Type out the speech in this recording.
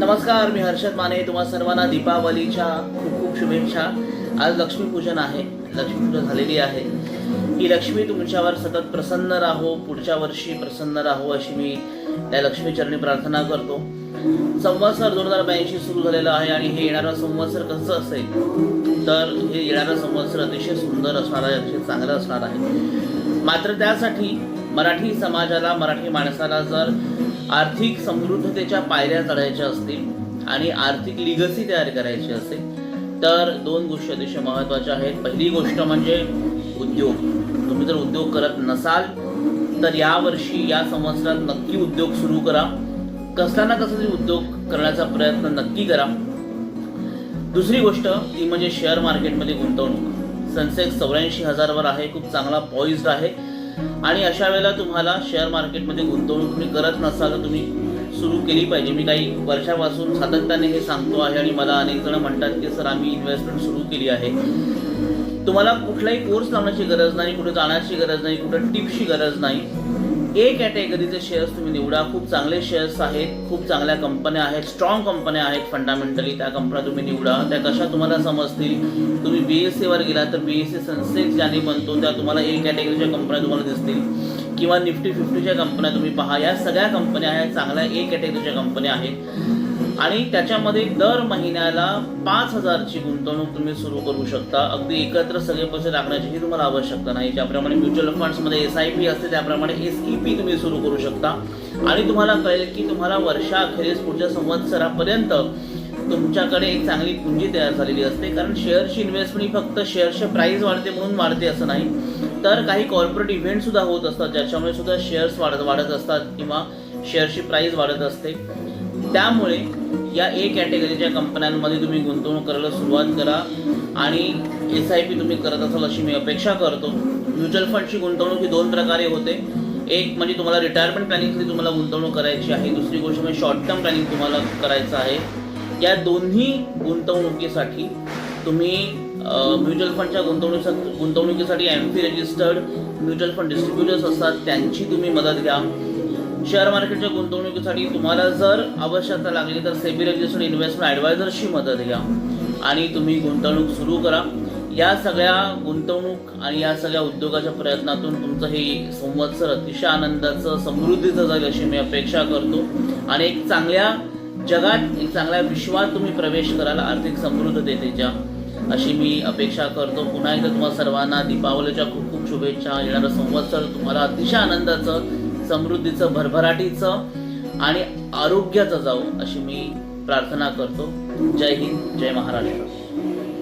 नमस्कार मी हर्षद माने. तुम्हा सर्वांना दीपावलीच्या खूप खूप शुभेच्छा. आज लक्ष्मीपूजन आहे. लक्ष्मीपूजन झालेली आहे. ही लक्ष्मी तुमच्यावर सतत प्रसन्न राहो पुढच्या वर्षी प्रसन्न राहो अशी मी त्या लक्ष्मीचरणी प्रार्थना करतो. संवत्सर दोन हजार ब्याऐंशी सुरू झालेलं आहे आणि हे येणारा संवत्सर कसं असेल? तर हे येणारं संवत्सर अतिशय सुंदर असणार आहे अतिशय चांगलं असणार आहे. मात्र त्यासाठी मराठी समाजाला मराठी माणसाला जर आर्थिक समृद्धतेच्या पायऱ्या चढायच्या असतील आणि आर्थिक लिगसी तयार करायची असेल तर दोन गोष्टी अतिशय महत्त्वाच्या आहेत. पहिली गोष्ट म्हणजे उद्योग. तुम्ही जर उद्योग करत नसाल तर यावर्षी या संवत्सरात नक्की उद्योग सुरू करा. कसला ना कसा तरी उद्योग करण्याचा प्रयत्न नक्की करा. दुसरी गोष्ट ती म्हणजे शेअर मार्केटमध्ये गुंतवणूक. सनसेक्स चौऱ्याऐंशी हजारवर आहे खूप चांगला पॉईज आहे. आणि अशा वेळेला तुम्हाला शेअर मार्केटमध्ये गुंतवणूक तुम्ही करत नसाल तर तुम्ही सुरू केली पाहिजे. मी काही वर्षापासून सातत्याने हे सांगतो आहे आणि मला अनेक जण म्हणतात की सर आम्ही इन्व्हेस्टमेंट सुरू केली आहे. तुम्हाला कुठलाही कोर्स लावण्याची गरज नाही कुठे जाण्याची गरज नाही कुठं टिप्सची गरज नाही. ए कॅटेगरीचे शेअर्स तुम्ही निवडा. खूप चांगले शेअर्स आहेत खूप चांगल्या कंपन्या आहेत स्ट्रॉंग कंपन्या आहेत फंडामेंटली त्या कंपन्या तुम्ही निवडा. त्या कशा तुम्हाला समजतील? तुम्ही बी एस सीवर गेला तर बी एस सी सनसेक्स ज्याने बनतो त्या तुम्हाला ए कॅटेगरीच्या कंपन्या तुम्हाला दिसतील. किंवा निफ्टी फिफ्टीच्या कंपन्या तुम्ही पहा. या सगळ्या कंपन्या आहेत चांगल्या ए कॅटेगरीच्या कंपन्या आहेत. आणि त्याच्यामध्ये दर महिन्याला पाच हजारची गुंतवणूक तुम्ही सुरू करू शकता. अगदी एकत्र सगळे पैसे टाकण्याचीही तुम्हाला आवश्यकता नाही. ज्याप्रमाणे म्युच्युअल फंड्समध्ये एस आय पी असते त्याप्रमाणे एस ई पी तुम्ही सुरू करू शकता. आणि तुम्हाला कळेल की तुम्हाला वर्षाअखेरीस पुढच्या संवत्सरापर्यंत तुमच्याकडे एक चांगली पुंजी तयार झालेली असते. कारण शेअरची इन्व्हेस्टमेंट ही फक्त शेअरचे प्राईस वाढते म्हणून वाढते असं नाही. तर काही कॉर्पोरेट इव्हेंट सुद्धा होत असतात ज्याच्यामुळे सुद्धा शेअर्स वाढत वाढत असतात किंवा शेअरची प्राईस वाढत असते. त्यामुळे या ए कॅटेगरीच्या कंपन्यांमध्ये तुम्ही गुंतवणूक करायला सुरुवात करा आणि एस आय पी तुम्ही करत असाल अशी मी अपेक्षा करतो. म्युच्युअल फंडची गुंतवणूक ही दोन प्रकारे होते. एक म्हणजे तुम्हाला रिटायरमेंट प्लॅनिंगसाठी तुम्हाला गुंतवणूक करायची आहे. दुसरी गोष्ट म्हणजे शॉर्ट टर्म प्लॅनिंग तुम्हाला करायचं आहे. या दोन्ही गुंतवणुकीसाठी तुम्ही म्युच्युअल फंडच्या गुंतवणुकीसाठी गुंतवणुकीसाठी M P registered mutual fund distributors असतात. त्यांची तुम्ही मदत घ्या. शेअर मार्केटच्या गुंतवणुकीसाठी तुम्हाला जर आवश्यकता लागली तर सेबी रजिस्टर्ड इन्व्हेस्टमेंट ॲडवायझरशी मदत घ्या. आणि तुम्ही गुंतवणूक सुरू करा. या सगळ्या गुंतवणूक आणि या सगळ्या उद्योगाच्या प्रयत्नातून तुमचं हे संवत्सर अतिशय आनंदाचं समृद्धीचं जाईल अशी मी अपेक्षा करतो. आणि एक चांगल्या जगात एक चांगल्या विश्वात तुम्ही प्रवेश कराल आर्थिक समृद्धतेच्या अशी मी अपेक्षा करतो. पुन्हा एकदा तुम्हाला सर्वांना दीपावलीच्या खूप खूप शुभेच्छा. येणारं संवत्सर तुम्हाला अतिशय आनंदाचं समृद्धीचं भरभराटीचं आणि आरोग्याचं जाऊ अशी मी प्रार्थना करतो. जय हिंद जय महाराष्ट्र.